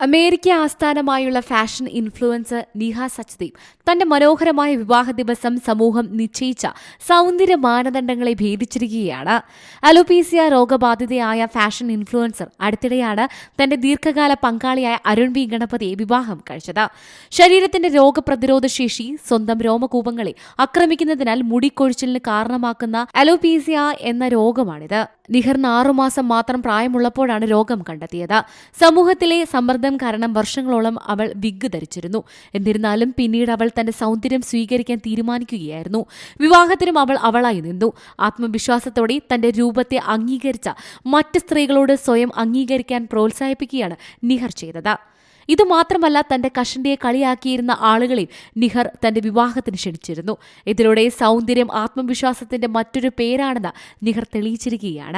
America ആസ്ഥാനമായുള്ള fashion influencer Niha Sachdev തന്റെ മനോഹരമായ വിവാഹ ദിവസം സമൂഹം നിശ്ചയിച്ച സൗന്ദര്യ മാനദണ്ഡങ്ങളെ ഭേദിച്ചിരിക്കുകയാണ്. അലോപീസിയ രോഗബാധിതയായ ഫാഷൻ ഇൻഫ്ലുവൻസർ അടുത്തിടെയാണ് തന്റെ ദീർഘകാല പങ്കാളിയായ അരുൺ വി. ഗണപതിയെ വിവാഹം കഴിച്ചത്. ശരീരത്തിന്റെ രോഗപ്രതിരോധ ശേഷി സ്വന്തം രോമകൂപങ്ങളെ ആക്രമിക്കുന്നതിനാൽ മുടിക്കൊഴിച്ചിലിന് കാരണമാക്കുന്ന അലോപീസിയ എന്ന രോഗമാണിത്. നിഹറിന് ആറുമാസം മാത്രം പ്രായമുള്ളപ്പോഴാണ് രോഗം കണ്ടെത്തിയത്. സമൂഹത്തിലെ സമ്മർദ്ദം കാരണം വർഷങ്ങളോളം അവൾ വിഗ് ധരിച്ചിരുന്നു. എന്നിരുന്നാലും പിന്നീട് അവൾ തന്റെ സൗന്ദര്യം സ്വീകരിക്കാൻ തീരുമാനിക്കുകയായിരുന്നു. വിവാഹത്തിനും അവൾ അവളായി നിന്നു. ആത്മവിശ്വാസത്തോടെ തന്റെ രൂപത്തെ അംഗീകരിച്ച മറ്റ് സ്ത്രീകളോട് സ്വയം അംഗീകരിക്കാൻ പ്രോത്സാഹിപ്പിക്കുകയാണ് നിഹർ ചെയ്തത്. ഇതുമാത്രമല്ല തന്റെ കഷണ്ടിയെ കളിയാക്കിയിരുന്ന ആളുകളെ നിഹർ തന്റെ വിവാഹത്തിന് ക്ഷണിച്ചിരുന്നു. ഇതിലൂടെ സൗന്ദര്യം ആത്മവിശ്വാസത്തിന്റെ മറ്റൊരു പേരാണെന്ന് നിഹർ തെളിയിച്ചിരിക്കുകയാണ്.